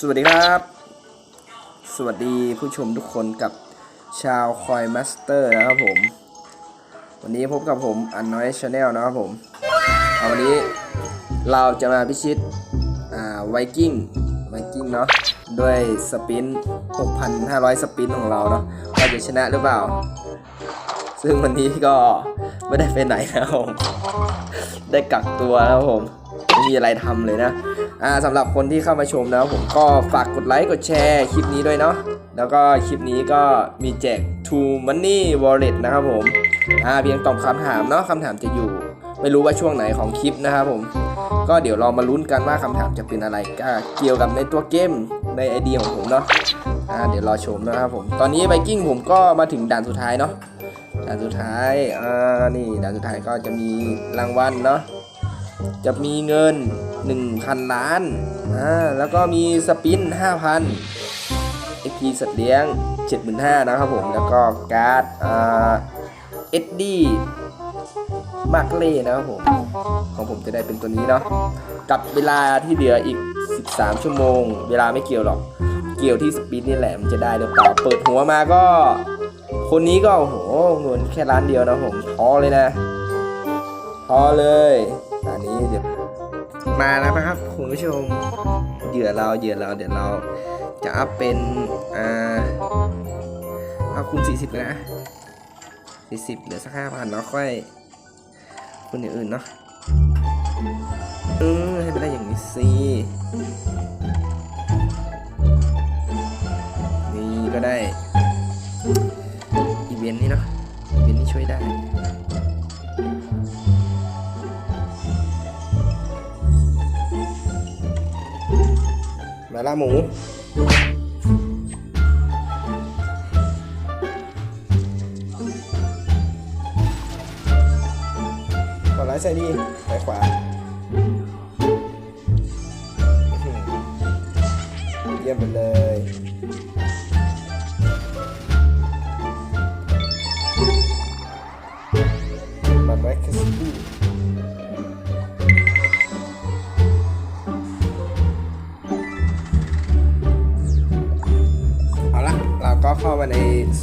สวัสดีครับ สวัสดีผู้ชมทุกคนกับชาวคอยมาสเตอร์นะครับผม วันนี้พบกับผมอันน้อยชาแนลนะครับผมเอาวันนี้เราจะมาพิชิตอ่าไวกิ้งไวกิ้งเนาะด้วยสปิน 6,500 สปินของเราเนาะว่าจะชนะหรือเปล่า ซึ่งวันนี้ก็ไม่ได้ไปไหนนะครับผมได้กักตัวนะครับผมไม่มีอะไรทำเลยนะ อ่าสำหรับคนที่เข้ามาชมนะผมก็ฝากกดไลค์กดแชร์คลิปนี้ด้วยเนาะแล้วก็คลิปนี้ก็มีแจก True Money Wallet นะครับผมอ่าเพียงตอบคำถามเนาะคำถามจะอยู่ ไม่รู้ว่าช่วงไหนของคลิปนะครับผม ก็เดี๋ยวเรามาลุ้นกันว่าคำถามจะเป็นอะไรก็เกี่ยวกับในตัวเกมในไอเดียของผมเนาะอ่าเดี๋ยวรอชมนะครับผม ตอนนี้ไ i กิ้งผมก็มาถึงด่านสุดท้ายเนาะด่านสุดท้ายอ่านี่ด่านสุดท้ายก็จะมีรางวัลเนาะจะมีเงิน 1,000 ล้านอ่าแล้วก็มีสปิน 5,000 XP สัตว์เลี้ยง 75,000นะครับผม แล้วก็การ์ดอ่า SD มากเล่นะครับผม ของผมจะได้เป็นตัวนี้เนาะกับเวลาที่เหลืออีก 13 ชั่วโมง เวลาไม่เกี่ยวหรอก เกี่ยวที่สปีดนี่แหละมันจะได้หรือเปล่า เปิดหัวมาก็ คนนี้ก็โอ้โหเงินแค่ล้านเดียวนะผมท้อเลยนะท้อเลย อันนี้เดี๋ยว มาแล้วนะครับคุณผู้ชมเหยื่อเราเหยื่อเราเดี๋ยวเราจะอัพเป็นอ่าเอาคูณ40เลยนะ40เหลือสักห้าพันเนาะค่อยคุณอย่างอื่นเนาะเออให้ไปได้อย่างนี้สินี่ก็ได้อีเวนต์นี่เนาะอีเวนต์นี่ช่วยได้ มาล่าหมูขวาร้ายใส่ดีไปขวา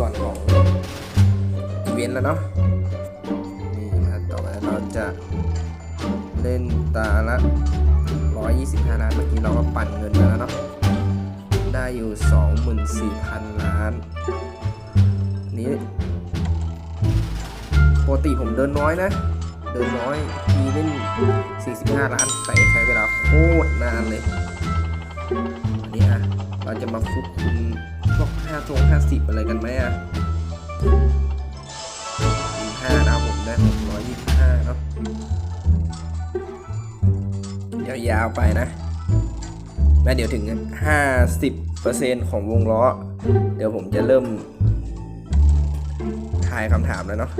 ส่วนของอีเวนต์แล้วเนาะนี่นะต่อมาเราจะเล่นตาละ 125 ล้าน เมื่อกี้เราก็ปั่นเงินมาแล้วเนาะได้อยู่ 24,000 ล้านนนี้ปกติผมเดินน้อยนะ เดินน้อยทีเล่น 45 ล้าน แต่ใช้เวลาโคตรนานเลย อันนี้อะ เราจะมาฟุกคุณ พวก5ทง50อะไรกันไหมอะ5นะผมได้625เนาะยาวๆไปนะแล้วเดี๋ยวถึง 50%ของวงล้อ เดี๋ยวผมจะเริ่มทายคำถามแล้วเนาะ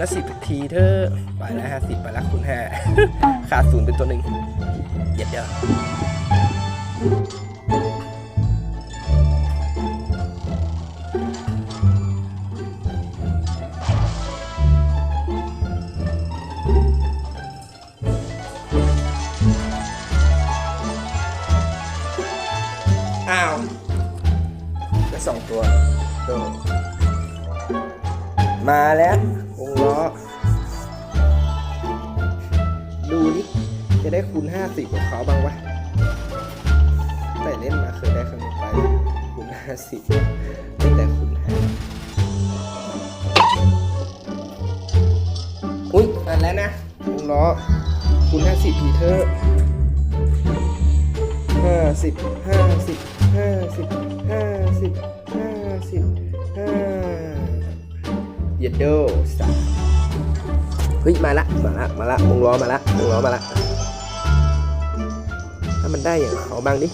ละสิบทีเธอไปล้วห้าสิบไปล้วคุณห้าขาดศูนย์เป็นตัวหนึ่งเหยียดเดียวอ้าวได้สองตัวโดมาแล้ว วงล้อ ดูดิจะได้คูณห้าสิบของเขาบ้างวะแต่เล่นมาเคยได้ครั้งไปคูณห้าสิบไม่แต่คูณห้าอุ้ยอันแล้วนะวงล้อคูณห้าสิบทีเธอะห้าสิบห้าสิบห้าสิบห้าสิบห้าสิบห้า เยดโดสามเฮ้ยมาละมาละมาละวงล้อมาละวงล้อมาละถ้ามันได้อย่างเขาบ้างดิ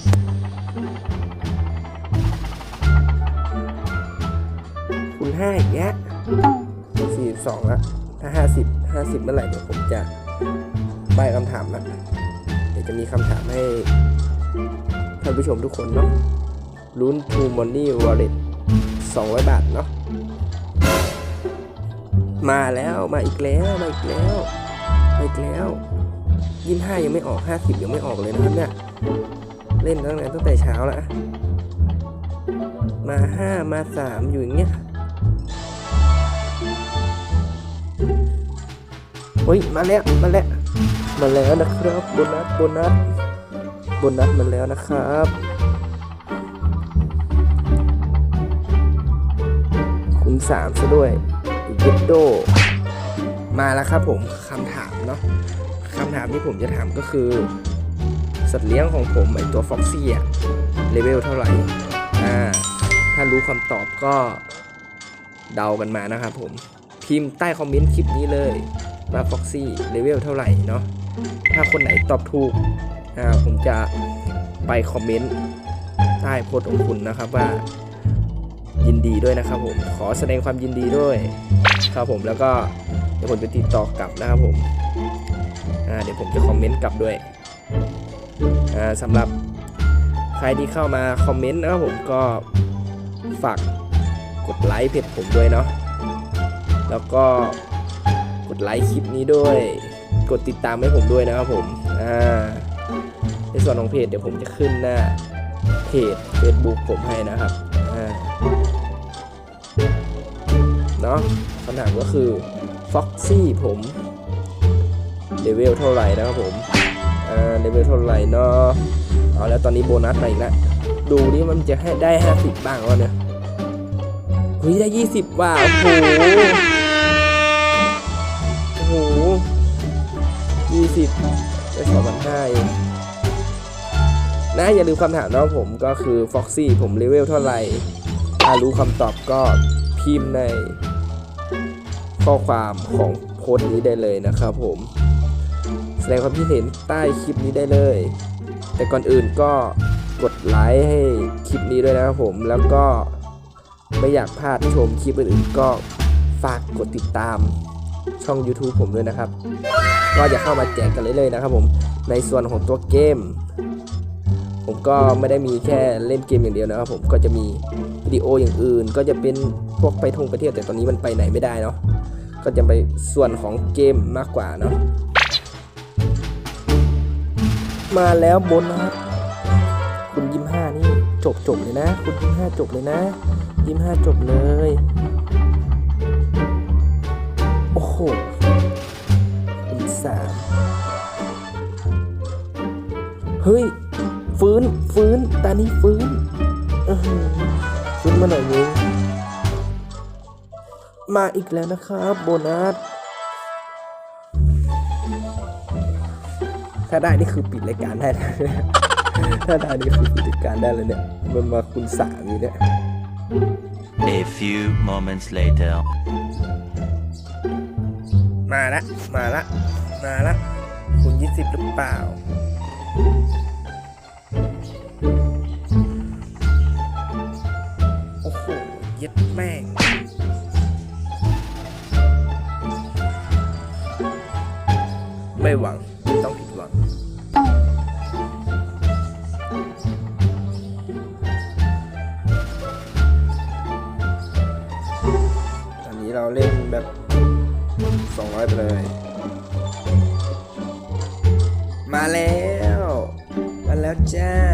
คูณห้าอย่างเงี้ยสี่สองละถ้าห้าสิบห้าสิบเมื่อไหร่เดี๋ยวผมจะใบคำถามละเดี๋ยวจะมีคำถามให้ท่านผู้ชมทุกคนเนาะลุ้น True Money Wallet 200 บาทเนาะ มาแล้วมาอีกแล้วมาอีกแล้วมาอีกแล้วยี่ห้ายังไม่ออกห้าสิบยังไม่ออกเลยนะครับเนี่ยเล่นตั้งแต่ตั้งแต่เช้าแล้วมาห้ามาสามอยู่อย่างเงี้ยเฮ้ยมาแล้วมาแล้วมาแล้วนะครับโบนัสโบนัสโบนัสมาแล้วนะครับคูณสามซะด้วย เยดโด มาแล้วครับผมคำถามเนาะคำถามที่ผมจะถามก็คือ สัตว์เลี้ยงของผมไอตัวฟ็อกซี่อะเลเวลเท่าไหร่อ่าถ้ารู้คำตอบก็เดากันมานะครับผม พิมพ์ใต้คอมเมนต์คลิปนี้เลยว่าฟ็อกซี่เลเวลเท่าไหร่เนาะถ้าคนไหนตอบถูกอ่าผมจะไปคอมเมนต์ใต้โพสต์ของคุณนะครับว่า ยินดีด้วยนะครับผมขอแสดงความยินดีด้วยครับผมแล้วก็เดี๋ยวผมจะติดต่อกลับนะครับผมอ่าเดี๋ยวผมจะคอมเมนต์กลับด้วยอ่าสำหรับใครที่เข้ามาคอมเมนต์นะครับผมก็ฝากกดไลค์เพจผมด้วยเนาะแล้วก็กดไลค์คลิปนี้ด้วย กดติดตามให้ผมด้วยนะครับผมอ่าในส่วนของเพจเดี๋ยวผมจะขึ้นหน้าเพจ Facebook ผมให้นะครับ เนาะคำถามก็คือ Foxy ผมเลเวลเท่าไหร่นะครับผมอ่าเลเวลเท่าไหร่เนาะเอาแล้วตอนนี้โบนัสมาอีกแล้วดูนี่มันจะให้ได้ 50 บ้างวะเนี่ยเฮ้ยได้ 20ว่ะโอ้โหโอ้โห20ได้2,500เองนะอย่าลืมคำถามนะครับผมก็คือ Foxy ผมเลเวลเท่าไหร่ ถ้ารู้คำตอบก็พิมพ์ใน ข้อความของโพสต์นี้ได้เลยนะครับผม แสดงความคิดเห็นใต้คลิปนี้ได้เลย แต่ก่อนอื่นก็กดไลค์ให้คลิปนี้ด้วยนะครับผมแล้วก็ไม่อยากพลาดชมคลิปอื่นๆก็ฝากกดติดตามช่อง YouTube ผมด้วยนะครับ ก็จะเข้ามาแจกกันเรื่อยๆนะครับผมในส่วนของตัวเกม ผมก็ไม่ได้มีแค่เล่นเกมอย่างเดียวนะครับผมก็จะมีวิดีโออย่างอื่น ก็จะเป็นพวกไปท่องไปเที่ยวแต่ตอนนี้มันไปไหนไม่ได้เนาะ ก็จะไปส่วนของเกมมากกว่าเนาะมาแล้วบนนะครับคุณยิ้มห้านี่จบจบเลยนะ คุณยิ้มห้าจบเลยนะ ยิ้มห้าจบเลย โอ้โหคุณสามเฮ้ย ฟื้นฟื้นตานี้ฟื้นฟื้นมาหน่อยนึง มาอีกแล้วนะครับโบนัส ถ้าได้นี่คือปิดรายการได้แล้วถ้าได้นี่คือปิดรายการได้แล้วเนี่ย มันมาคุณสามอยู่เนี่ย A few moments later. มาละ มาละ มาละ คุณยี่สิบหรือเปล่า โอ้โห เย็ดแม่ง ไม่หวังต้องผิดหวังตอนนี้เราเล่นแบบ 200 ไปเลย มาแล้ว มาแล้วจ้า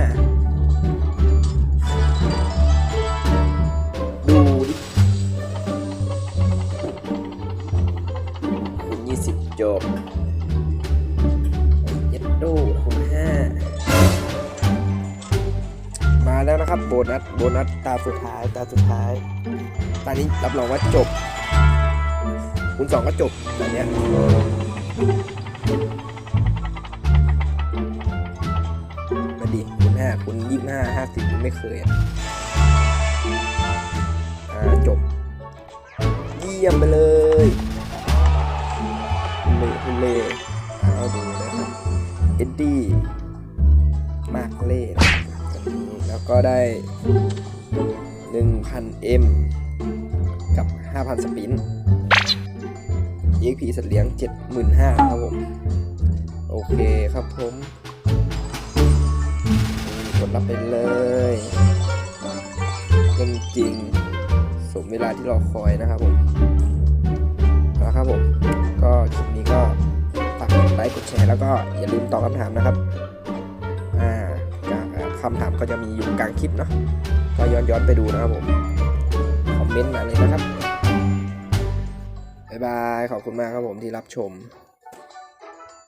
บนัสตาสุดท้ายตาสุดท้ายตอนนี้รับรองว่าจบ คุณสองก็จบตอนเนี้ยมาดิคุณห้าคุณยี่ห้าห้าสิบคุณไม่เคยอะอ่าจบ เยี่ยมไปเลยเล่ฮุเล่เอาดูนะครับเอ็ดดี้มากเล่นแล้วก็ได้ 1,000M กับ 5,000 สปิน EXP สัตว์เลี้ยง 75,000 ครับผม โอเคครับผมกดรับไปเลยเยังจริงสมเวลาที่รอคอยนะครับผมเอาละครับผม ก็คลิปนี้ก็ฝากกดไลค์กดแชร์แล้วก็อย่าลืมตอบคำถามนะครับ อ่าจากอ่าคำถามก็จะมีอยู่กลางคลิปเนาะ ก็ย้อนย้อนไปดูนะครับผม คอมเมนต์มาเลยนะครับ บ๊ายบาย ขอบคุณมากครับผมที่รับชม